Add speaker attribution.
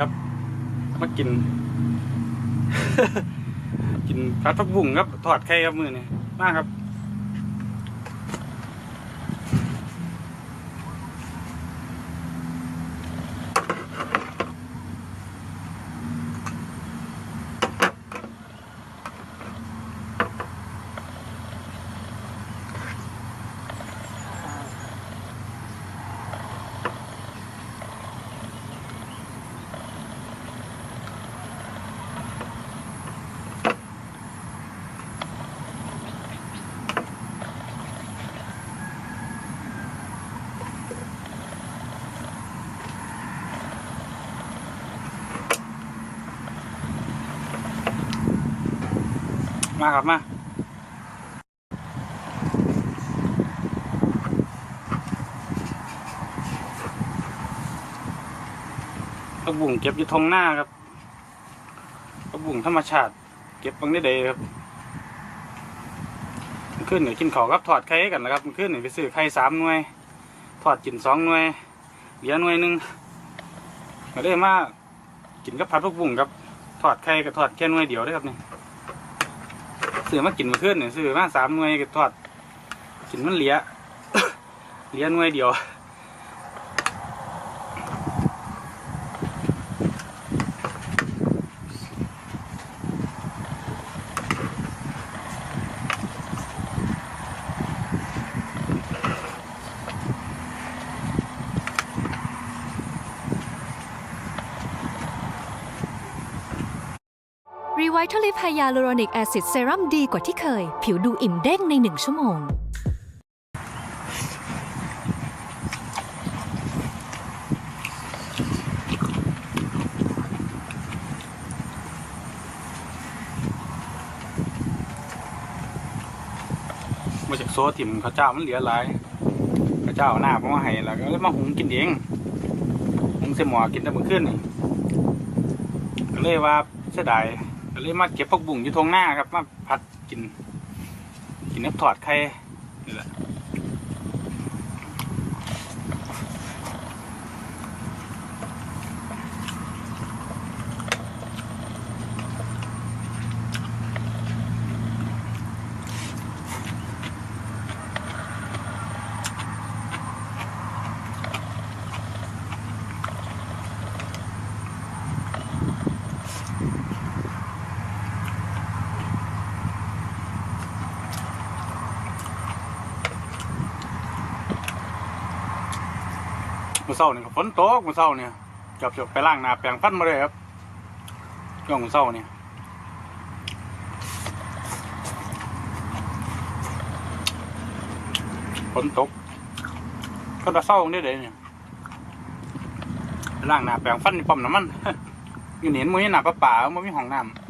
Speaker 1: ครับมากิน กินผัดผักบุ้งครับ ทอดไข่ครับมือนี่มากครับ มาครับมาผักบุ้งเก็บอยู่ทงหน้าครับผักบุ้งธรรมชาติ เก็บบางได้เดครับมันขึ้นเนี่ยกินข้าวกับทอดไข่กันนะครับมันขึ้นเนี่ยไปซื้อไข่สามหน่วยทอดกินสองหน่วยเหลือหน่วยหนึ่งก็ได้มากินกับผัดผักบุ้งครับทอดไข่กับทอดแค่หน่วยเดียวได้ครับนี่ ซื้อมากินมาขึ้นเนี่ยซื้อมาสามหน่วยก็ทอดกินมันเหลีย เหลียหน่วยเดียว
Speaker 2: ไวท์ทลิปไฮยาลูโรนิกแอซิดเซรั่มดีกว่าที่เคย ผิวดูอิ่มเด้งในหนึ่งชั่วโมง
Speaker 1: มาจากโซติมข้าวเจ้ามันเหลือหลายข้าวเจ้าหน้าผมมาให้แล้วก็เลยมาหุงกินเองหุงเสหมอกินแต่เมื่อคืนนี่ก็เลยว่าเสียดาย เลยมาเก็บพวกบุ่งอยู่ทงหน้าครับ มาผัดกิน กินน้ำถอดไข่นี่แหละ มื่อเช้านี่ก็ฝนตกมื่อเช้าเนี่ยเกับจะไปล้างหนาแปรงฟันมาเลยครับช่วงมื่อเช้านี่ฝนตกก็จะเศร้าได้เลยเนี่ยล้างหนาแปรงฟันนปั๊มน้ำมันอยู่เห็นมือหน้าปลาป่ามันมีห้องน้ำ